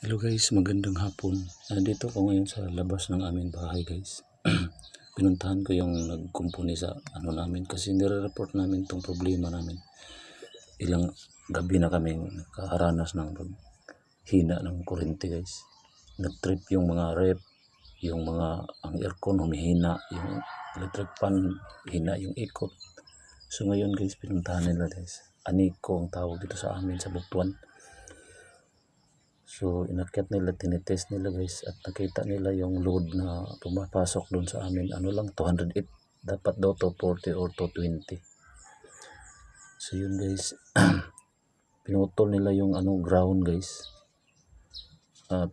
Hello guys, magandang hapon. Nandito ako ngayon sa labas ng aming bahay guys. Pinuntahan ko yung nagkumpuni sa ano namin kasi nire-report namin tong problema namin. Ilang gabi na kami nakaharanas ng hina ng kuryente guys. Nag-trip yung mga rep, yung mga ang aircon humihina, yung electric fan hina yung ikot. So ngayon guys, pinuntahan nila guys. Aniko ang tawag dito sa amin sa Butuan. So, inakyat nila, tinitest nila guys at nakita nila yung load na pumapasok doon sa amin. Ano lang, 208. Dapat daw 240 or 220. So, yun guys. Pinutol nila yung ano, ground guys. At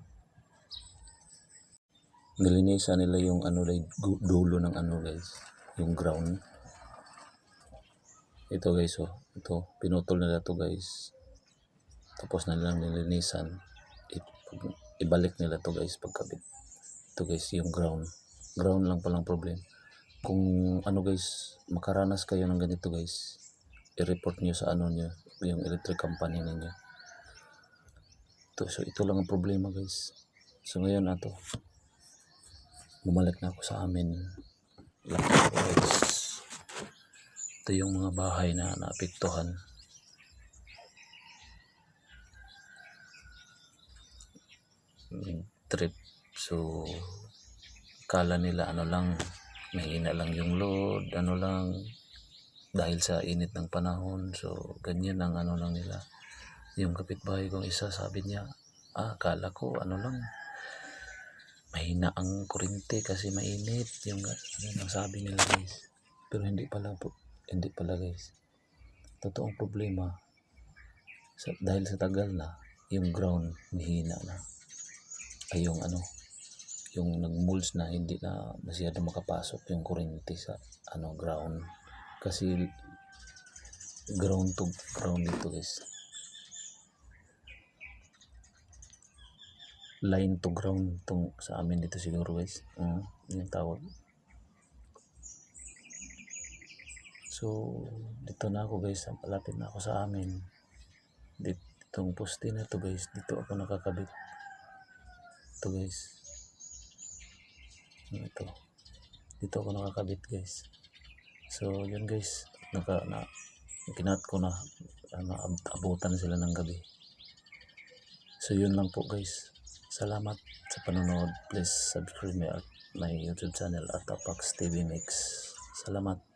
nilinisan nila yung ano, dulo ng ano guys. Yung ground. Ito guys, oh. Ito, pinutol nila to guys. Tapos na nilang nilinisan i- ibalik nila to guys pagkabit ito guys yung ground. Ground lang palang problem kung ano guys makaranas kayo ng ganito guys i-report nyo sa ano nyo yung electric company ninyo ito, so ito lang ang problema guys. So ngayon ato bumalik na ako sa amin. Ko, guys. Ito yung mga bahay na naapektuhan trip. So, kala nila ano lang, mahina lang yung load, ano lang, dahil sa init ng panahon. So, ganyan ang ano lang nila. Yung kapitbahay kong isa, sabi niya, ah, kala ko, ano lang, mahina ang kurente kasi mainit. Yung ano lang sabi nila guys. Pero hindi pala po, hindi pala guys. Totoong problema, sa, dahil sa tagal na, yung ground, mahina na ay yung ano yung nag-molds na hindi na masyado makapasok yung kuryente sa ano ground. Kasi ground to ground dito guys. Line to ground tong sa amin dito siguro guys. Uh, yung tawag. So dito na ako guys. Malapit na ako sa amin. Dito itong poste na to guys. Dito ako nakakabit ito guys. Ito? Dito ako nakakabit guys. So yun guys. Naka na kinat ko na na abutan sila ng gabi. So yun lang po guys. Salamat sa panonood. Please subscribe my, my youtube channel at Apax TV Mix. Salamat